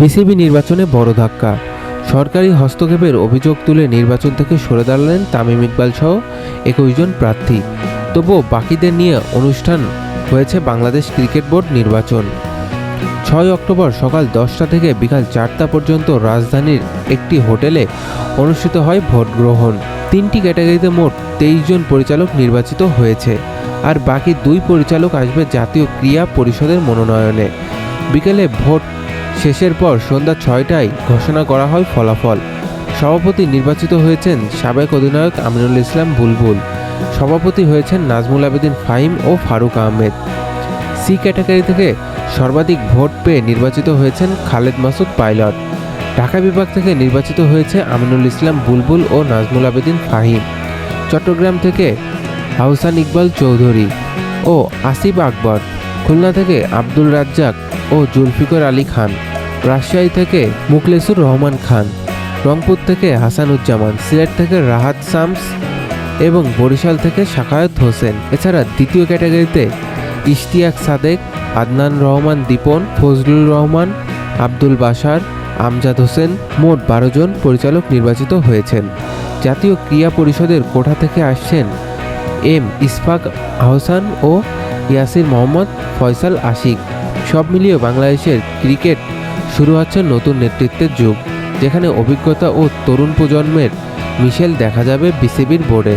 BCB নির্বাচনে বড় ধাক্কা। সরকারি হস্তক্ষেপের অভিযোগ তুলে নির্বাচন থেকে সরে দাঁড়ালেন তামিম ইকবাল সহ একুশ জন প্রার্থী। তবুও বাকিদের নিয়ে অনুষ্ঠান হয়েছে বাংলাদেশ ক্রিকেট বোর্ড নির্বাচন। ছয় অক্টোবর সকাল দশটা থেকে বিকাল চারটা পর্যন্ত রাজধানীর একটি হোটেলে অনুষ্ঠিত হয় ভোট গ্রহণ। তিনটি ক্যাটাগরিতে মোট তেইশ জন পরিচালক নির্বাচিত হয়েছে। আর বাকি দুই পরিচালক আসবে জাতীয় ক্রীড়া পরিষদের মনোনয়নে। বিকেলে ভোট শেষের পর সন্ধ্যা ছয়টায় ঘোষণা করা হয় ফলাফল। সভাপতি নির্বাচিত হয়েছেন সাবেক অধিনায়ক আমিনুল ইসলাম বুলবুল। সভাপতি হয়েছেন নাজমুল আবেদিন ফাহিম ও ফারুক আহমেদ। সি ক্যাটাগরি থেকে সর্বাধিক ভোট পেয়ে নির্বাচিত হয়েছেন খালেদ মাসুদ পাইলট। ঢাকা বিভাগ থেকে নির্বাচিত হয়েছে আমিনুল ইসলাম বুলবুল ও নাজমুল আবেদিন ফাহিম। চট্টগ্রাম থেকে আহসান ইকবাল চৌধুরী ও আসিফ আকবর। খুলনা থেকে আব্দুল রাজ্জাক ও জুলফিকর আলী খান, রাজশাহী থেকে মুখলেসুর রহমান খান, রংপুর থেকে হাসানুজ্জামান, সিলেট থেকে রাহাত শামস এবং বরিশাল থেকে শাকায়ত হোসেন। এছাড়া দ্বিতীয় ক্যাটাগরিতে ইশতিয়াক সাদেক, আদনান রহমান দীপন, ফজলুর রহমান, আব্দুল বাশার, আমজাদ হোসেন মোট বারো জন পরিচালক নির্বাচিত হয়েছেন। জাতীয় ক্রীড়া পরিষদের কোঠা থেকে আসছেন এম ইসফাক আহসান ও ইয়াসির মোহাম্মদ ফয়সাল আশিক। সব মিলিয়ে বাংলাদেশের ক্রিকেট শুরু হচ্ছে নতুন নেতৃত্বের যুগ, যেখানে অভিজ্ঞতা ও তরুণ প্রজন্মের মিশেল দেখা যাবে বিসিবির বোর্ডে।